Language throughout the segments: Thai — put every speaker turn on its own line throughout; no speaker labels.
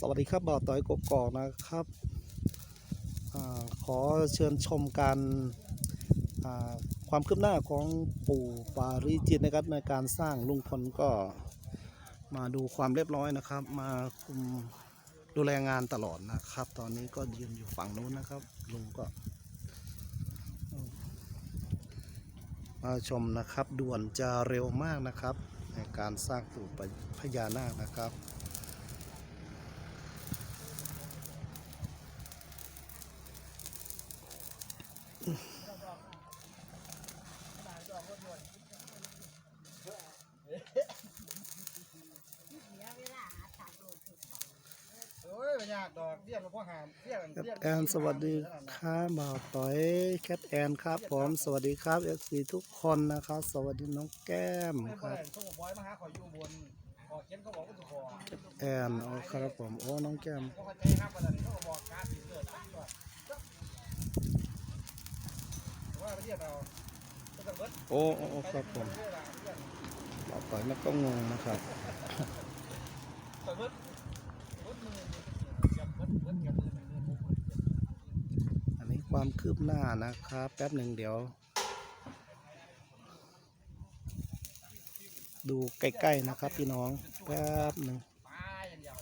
สวัสดีครับบ่าวต้อยกกอกนะครับอขอเชิญชมการความคืบหน้าของปู่ปาริจิตนะครับในการสร้างลุงพลก็มาดูความเรียบร้อยนะครับ มาคุมดูแลงานตลอดนะครับ ตอนนี้ก็ยืนอยู่ฝั่งนู้นนะครับลุงก็มาชมนะครับด่วนจะเร็วมากนะครับ ในการสร้างปู่พญานาคนะครับ
โอ้ยไม่ยา กามเรียก
แคทแอนสวัสดีครับบ่าวต้อยแคทแอนครับผมสวัสดีครับเอฟซีทุกคนนะครับ สวัสดีน้องแก้มครับ
ได้ส่งบอยมาหาขอยอยู่บนอเขียนเขาบอกว่าถูกขอ
แอนโอ้ครับผมโอ้น้องแก้ม โอ้โอ้ครับผม
เรา
ปล่อยมันก็งงนะครับ
อั
นนี้ความคืบหน้านะครับ แป๊บหนึ่งเดี๋ยว ดูใกล้ๆนะครับพี่น้อง แป๊บหนึ่ง
เดียว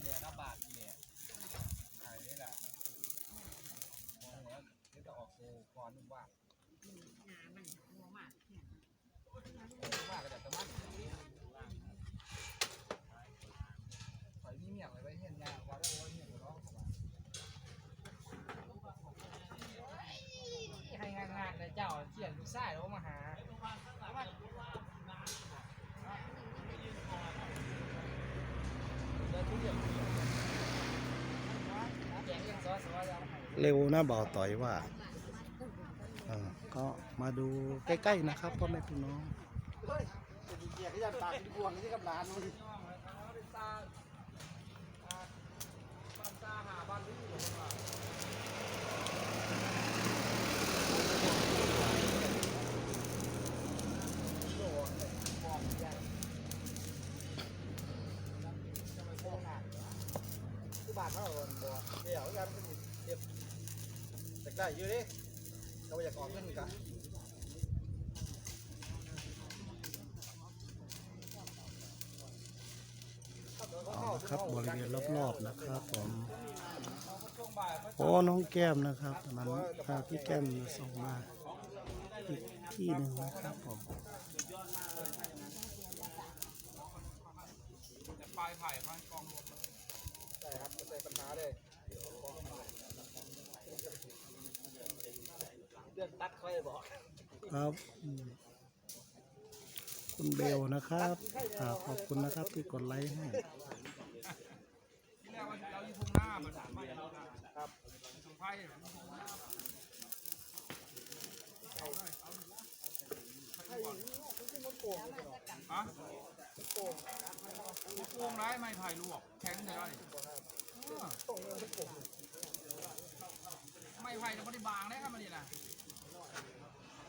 เนี่ยน้ำบาดเนี่ยไอ้นี่แหละมองแล้วเดี๋ยวจะออกโซ่ก่อนนึงว่า ว่าก็จะตะมันข่อยมีเมียงไว้ไว้เห็นยาว่าได้ไว้เมียงร้องให้งานงาน เลยเจ้าเขียนผู้ชายแล้วมาหาเดินทุเรียนแกงยังซอสว่าจะให้
เร็วนะบ่าวต้อยว่าเออก็มาดูใกล้ๆนะครับพ่อแม่พี่น้อง
เฮ้ยจะดีเกียร์ก็ยันตาที่บวงที่กับร้านมันตาบ้านตาหาบ้านนี้อยู่คือบ้านเขาบ่เดี๋ยวกันเป็นเก็บ แต่ได้อยู่ดิเขาอยากออกเงินกัน
เอาละครับบริเวณรอบๆนะครับผมโอ้น้องแก้มนะครับมันพาพี่แก้มส่งมาอีกที่หนึ่งนะครับผม
ปลายไผ่พันกองรวมใช่ครับใส่ปัญหาเลย เรื่องตัดค่อยบอก
ครับอืมคุณเบลนะครับอ่าขอบคุณนะครับที่กดไลค์ให้
ที่แรกว่าเราอยู่ทุ่งหน้ามันไม่ครับทุ่งไผ่ฮะโป่งร้ายไม่ไผ่ลวกแข็งเลยไม่ไผ่จะไม่ได้บางได้ครับมันนี่นะ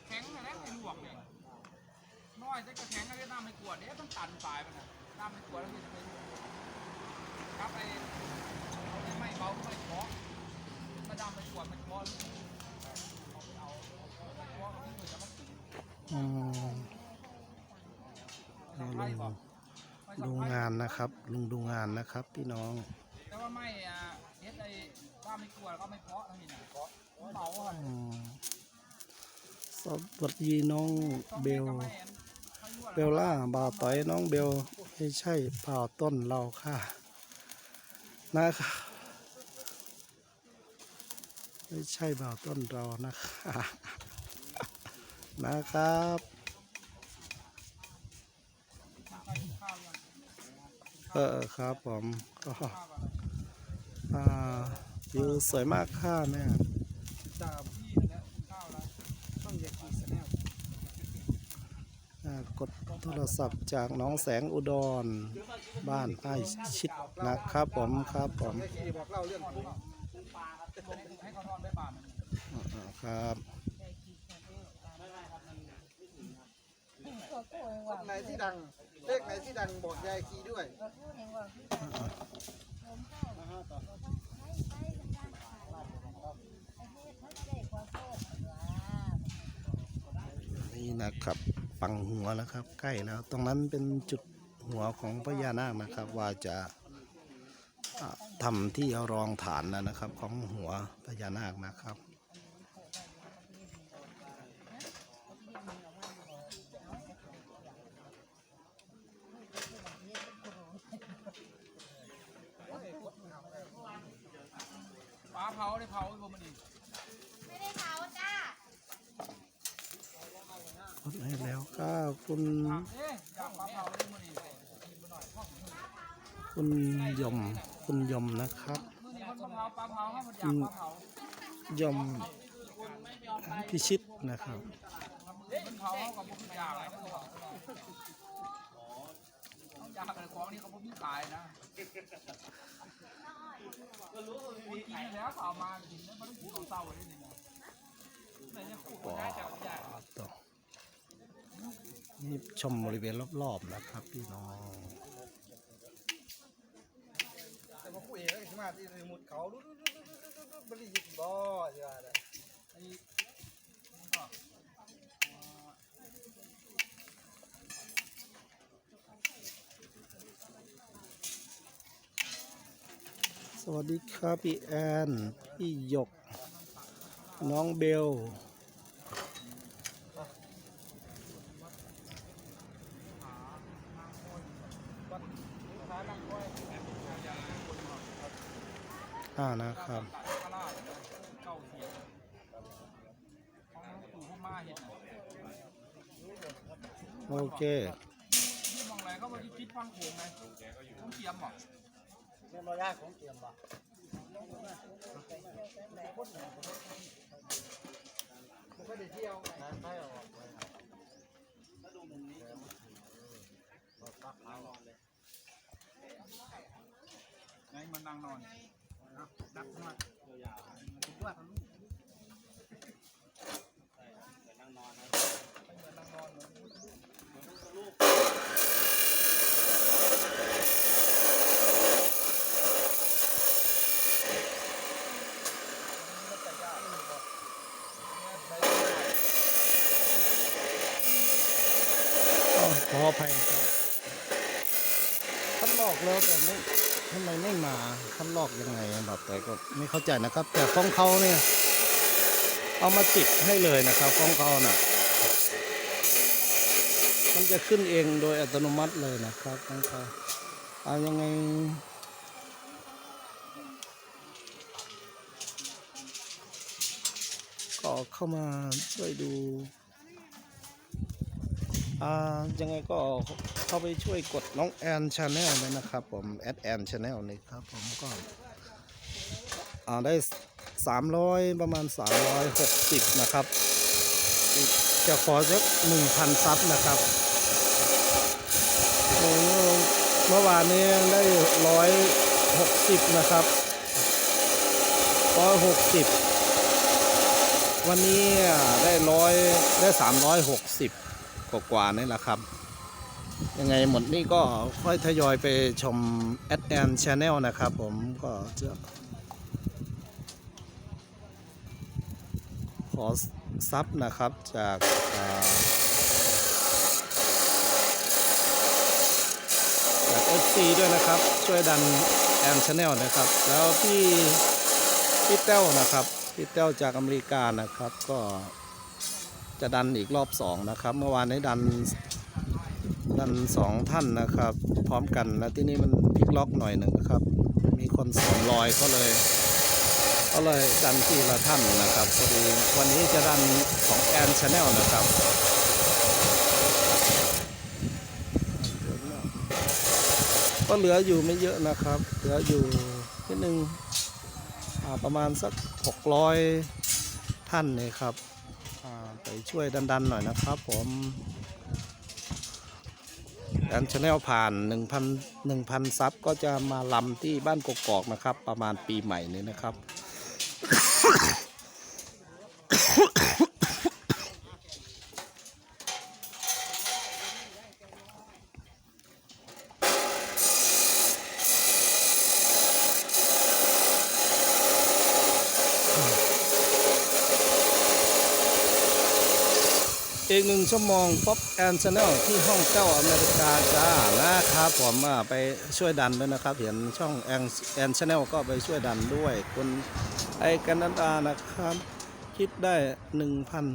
แข็งนะไอ้ลวกเนี่ยน้อยจะกระแข็งอะไรน้ำไม่กวดเดี๋ยต้องตันปลายมันนะน้ำไม่กวดแล้วมันจะไปครับไอ้เอาไอ้ไม่เบาไม่เคาะมาดำไม่กวดไม่เคาะเอาไปเอาเอาไม่เคาะเอาที่มันจะมาถึง
อืมนี่ลุงดูงานนะครับ ลุงดูงานนะครับ พี่น้อง
แต่ว่าไม่อะเฮ็ดไอ้ว่าไม่กลัวก็ไม่เพาะทั้งนี้นะเพาะเบาอะ
สวัสดีน้องเบล เบลล่าบ่าวต่อยน้องเบลไม่ใช่เผ่าต้นเราค่ะนะครับไม่ใช่บ่าวต้นเรานะคะนะครับเออครับผมก็อ่าวิวสวยมากค่ะแม่
ตามพี่นะข้าวแล้วต้องอยากกินสแนล
อ่ากด โทรศัพท์จากน้องแสงอุดร บ้านไอชิดนะครับผมครับผม
ได้ขี่บอกเล่าเรื่องกุ้งปลาครับให้เขาทอนได้บาท
อ่าครับ
เก็
กู้เองว่า
ไหนที่ดัง เลขไหนที่ดังบอกยายคีด้วย
ก็กู้เองว่าพี่ผมเข้าก็ต้องใช้ใช้กันด้านขวาไอ้เฮ็ดมันได้ความโคตรว่า
นี่นะครับังหัวแล้วครับ ใกล้แล้ว ตรงนั้นเป็นจุดหัวของพญานาคนะครับ ว่าจะทำที่รองฐานนะนะครับ ของหัวพญานาคนะครับ
ปลาเผาได้เผาไอ้พวกมันอีก
ไม่ได้เผาจ้า
ให้แล้วก็คุณ คุณยมคุณยมนะครับ
มื้อนี้มันปลาเผาปลาเผาเขามันอย
มพิชิตนะครับ
มันเผาเขากับพวกอยากอะไรเขาบอกเขาอยากอะไรของนี่เขาพวกมีขายนะคนกินแล้วเขาเอามากินแล้วมันต้องกินของเศร้าเลยนี่นะไหนจะขู่
ปอ
ได้จากอยา
นี่ชมบริเวณรอบๆนะครับพี่น้อง
แต่ว่าคู่เอกก็ขึ้นมาที่สมุดเขาดูดูดูดูดูดูดูบริยิตบ่ใช่ไหม
ไอ้นี่ก็
สวัสดีครับพี่แอน พี่หยก น้องเบล อ่านะ ครับ
ตัดข้าราชเก้าเทียนของปู่พ่าเห็น
โอเค
ที่มองอะไรก็ว่าที่คิดฟังโขงไงต้องเตรียมหรอ
เรียนรอยยากของเตรียมบ่ผมก็ได้เที่ยวนะใช่หรอ
ไงมันนั่งนอน ดักมาก
อ๋อขออภัยครับคัดลอกแล้วแต่ไม่ทำไมไม่มาคัด ลอกยังไงแบบแต่ก็ไม่เข้าใจนะครับ แต่ของเขาเนี่ยเอามาติดให้เลยนะครับของเขาน่ะ มันจะขึ้นเองโดยอัตโนมัติเลยนะครับของเขาเอายังไงก็เข้ามาช่วยดู อ่ายังไงก็ เข้าไปช่วยกดน้องแอนชาแนลเลยนะครับผมแอดแอนชาแนลเลยครับผมก็อ่าได้300ประมาณ360นะครับอีกจะขอสัก1,000ซับนะครับเมื่อวานนี้ได้160นะครับ160วันนี้ได้ร้อยได้360กว่ากว่าๆนี่แหละครับ ยังไงหมดนี่ก็ค่อยทยอยไปชมแอดแอนชาแนลนะครับผมก็จะขอซับนะครับจากอ่าจาก FC ด้วยนะครับ ช่วยดันแอนชาแนลนะครับ แล้วพี่พี่เต้วนะครับพี่เต้วจากอเมริกานะครับ ก็จะดันอีกรอบสองนะครับ เมื่อวานนี้ดัน ดันสองท่านนะครับ พร้อมกันแล้วที่นี่มันพลิกล็อกหน่อยหนึ่งนะครับ มีคนสวมรอยก็เลย ก็เลยดันทีละท่านนะครับพอดีวันนี้จะดันของแอนชาแนลนะครับก็เหลืออยู่ไม่เยอะนะครับ เหลืออยู่นิดนึงอ่าประมาณสัก 600 ท่านเนี่ยครับไปช่วยดันๆหน่อยนะครับผม อนชาแนลผ่าน 1,000 1,000ซับก็จะมาลำที่บ้านกกอกนะครับ ประมาณปีใหม่นี้นะครับ อีกหนึ่งชั่วโมงป๊อปแอนชาแนลที่ห้องเจ้าอเมริกาจ้านะครับผมไปช่วยดันด้วยนะครับ เห็นช่องแอนแอนชาแนลก็ไปช่วยดันด้วยคุณไอแคนาดานะครับ คิดได้หนึ่งพัน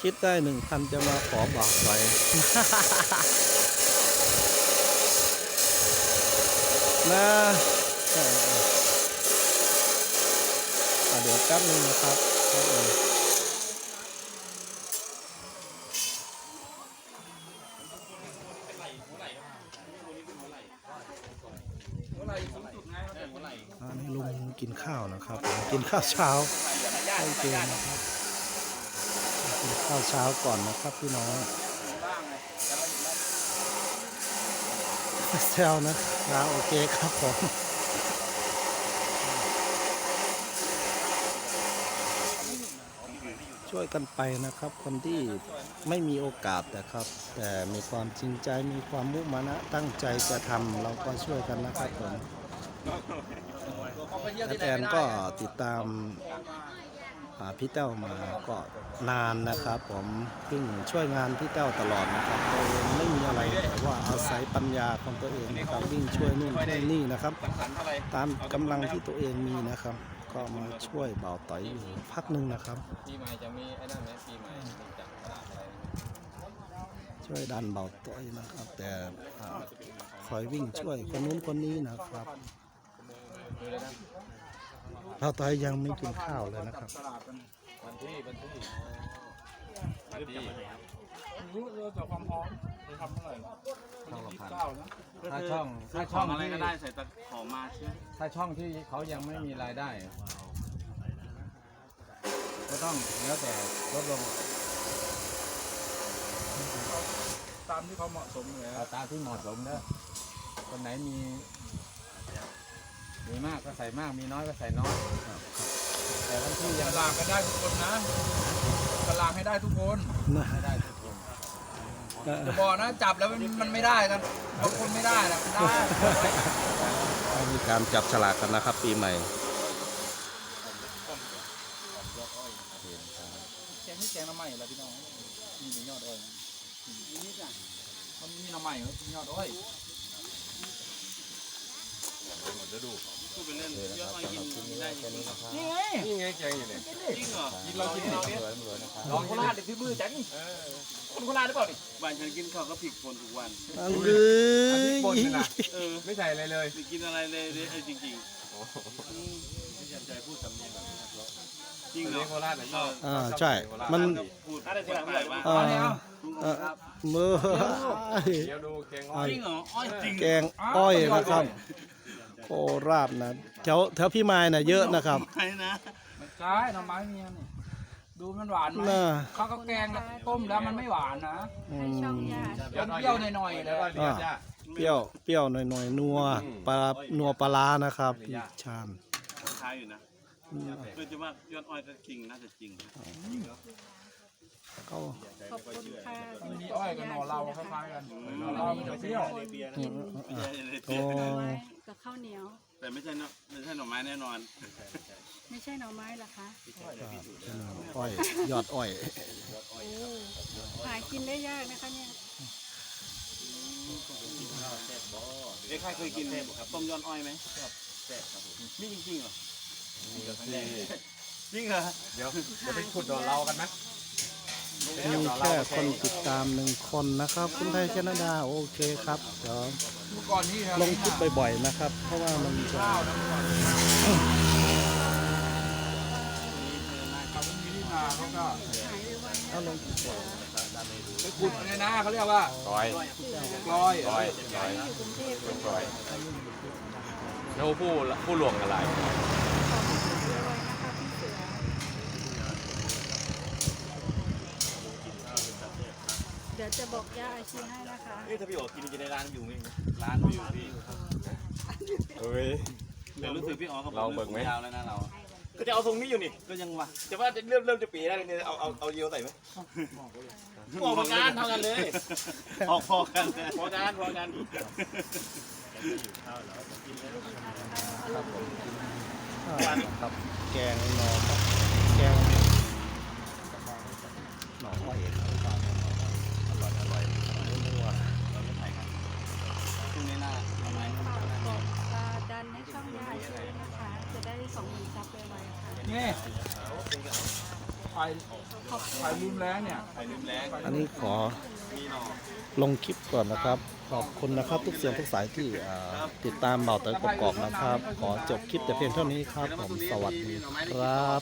คิดได้หนึ่งพันจะมาขอบอกไว้นะเอออะเดี๋ยวแป๊บนึงนะครับแป๊บนึง
เมื่อไหร่สูงสุดไงเมื่อไหร่
อันนี้ลุง กินข้าวนะครับกินข้าวเช้าให้เจนนะครับกินข้าวเช้าก่อนนะครับพี่น้อง
แต่เราอยู่แล้ว
แซวนะนะโอเคครับผมช่วยกันไปนะครับคนที่ไม่มีโอกาสนะครับ แต่มีความจริงใจมีความมุ่งมานะตั้งใจจะทำเราก็ช่วยกันนะครับผม
อไปเที่ยว
แท
น
ก็ติดตามพี่เต้ามาก็นานนะครับ ผมเพิ่งช่วยงานพี่เต้าตลอดนะครับตัวเองไม่มีอะไรแต่ว่าอาศัยปัญญาของตัวเองนะครับวิ่งช่วยนู่นช่วยนี่นะครับ ตามกำลังที่ตัวเองมีนะครับ ก็มาช่วยเบาต่อยอยู่พักหนึ่งนะครับ
ปีใหม่จะมีไอ้นั่นไหมปีใหม่จับฉลากอะไร
ช่วยดันเบาต่อยนะครับ แต่คอยวิ่งช่วยคนนู้นคนนี้นะครับ
เลยนะ
เบาต่อยยังไม่กินข้าวเลยนะครับ
ฉลากกันวันที่วันที่วันที่รู้เรื่องจากความพร้อมจะทำเมื่อไหร่วันที่ยี่สิบเก้านะ
ถ้าช่อง
ถ้า
ถ้า
ช่
ช่
อ
องง
อะไร
ที่
ก็ได้ใส่ตะขอมาใช่ไหม
ถ้าช่องที่เขายังไม่มีรายได้อะก็ต้องแล้วแต่ลดลง
ตามที่เขาเหมาะสมเลย
เอาตามที่เหมาะสมเด้อคนไหนมี มีมากก็ใส่มากมีน้อยก็ใส่น้อยแต่บางที่
ฉ
ยัง
ลากกันได้ทุกคนนะฉลากให้ได้ทุกคน
นะ
ไม่ได้ทุกคน
เอ่อ
จะบอกนะจับแล้วมันมันไม่ได้กันบางคนไม่ได้นะได้
มีการจับฉลากกันนะครับ ปีใหม่
แกงนี่แกงน้ำใหม่แล้วพี่น้องมีเป็นยอดอ้อยนี่จ้ะมันมีน้ำใหม่ครับยอดอ้อย
พูดไปเล่นยอดอ้อยกินได้จริง
นี่ไง
นี่ไงแกงอยู่เนี่ย
จริงเหรอ
กินเรากิน
ส
เรา
วย
เนี่ย
สวยนะครับ
ลองโคราชเด็กที่มือจังคนโคราชหรือเปล่าดิ
บ้านฉันกินข้าวก็ผิดคนทุกวัน
อังลื
อันนี้บน
อ
นี่นะ
เออ
ไม่ใส่อะไรเลย
ไม่กินอะไรเลยเลยเออจริงจริงๆอืมไม่อยากใจพูดสำเนียงแบบนี้ครับจริงเหร
เลี้
อย
งโคราชน่ะชอบ
อ่าใช่มัน
พูดอะไรที่หลังเลยว่า
เอ่อเอ่อมือ
เดี๋ยวดูแกงอ้อย
จริงเหรออ้อยจริง
แกงอ้อยนะครับโค ราชนะแถวแถวพี่ไม้นะเยอะนะครับ
ไม่นะ
ไม่ใช่หน่อไม้เมียนี่ดูมันหวานไหม
น่า
เขาก็แกงแล้วต้มแล้วมันไม่หวานนะ
อื
ให้ช่อง
ม
ยา
เปรี้ยวๆหน่อยๆเลย
เลี้ยงจ้า
เปรี้ยวเปรี้ยวหน่อยๆนัวปลานัวปลาร้านะครับพี่ชาน
คล้ายอยู่นะคือจะว่ายอดอ้อยก็จริงน่าจะจริง
เข
ขอบคุณค่ะ
มีอ้อยกับหน่อเราคล้ายๆกันหน่อเรามันจะเปรี้ยว
อืม
ไม่ใช่ย
โอ้
หน่อไม้กับข้าวเหนียว
แต่ไม่ใช่นะไม่ใช่หน่อไม้แน่นอน
ไม่ใช่หน่อไม้เหรอคะ
อ้อยยอดอ้อย
โอ้หากินได้ยากนะคะเนี่ย
เอ้ใครเคยกินต้มยอดอ้อยไหมแซ่บครับผมนี่จริงๆเหรอจริงเหรอ
เดี๋ยวจะไปขุดดอกเรากันไห มี
แค่คนติดตามหนึ่งคนนะครับ คุณไทยแคนาดาโอเคครับเดี๋ยว
เมื่อก่อนนี่แถว
ลงคลิปบ่อยๆนะครับ เพราะว่ามันจะ
ข้าวนะเมื่อก่อนเขาไม่มีที่นาเขาก็
หายไวๆนะ
เอาลงคลิปบ่อย
ไปขุดในนาเขาเรียกว่า
ร้อย
กลอย
ร้อยร้อย
อยู่กรุงเทพ
ร้อยแล้วผู้ผู้หลวงอะไร
ขอให้หายไวๆนะคะพี่เสือเดี๋ยวจะบอกย่าอาชีให้นะคะ
เอ้ถ้าพี่โอกินจะได้ร้านอยู่ไหมร้านไม่อยู่พี่
เอ้ย
แต่รู้สึกพี่อ๋อเขา
เราเบิกไหม
ยาวแล้วนะเรา
ก็จะเอาทรงนี้อยู่นี่
ก็ยังวะ
จะว่าจะเริ่มเริ่มจะปีได้เลยเนี่ยเอาเอาเอาเยียวใส่ไหมออกมางานเท่ากันเลย
ออกพอกันนะ
พองานพองาน
ครับแกงหน่อครับแกงหน่ออ้อยครับ
ช่งนี้น่า
ประมาณนี้กด้ดันให้
ช่อง
ยาช่วยนะคะ จะได้สองหมื่นซับไปไว้ค่ะ
นี่ไฟขอบคุณไฟรุมแล้งเนี่ย
อันนี้ขอลงคลิปก่อนนะครับ ขอบคุณนะครับทุกเสียงทุกสายที่ติดตามเบาเต๋อกกอกนะครับ ขอจบคลิปแต่เพียงเท่านี้ครับผมสวัสดีครับ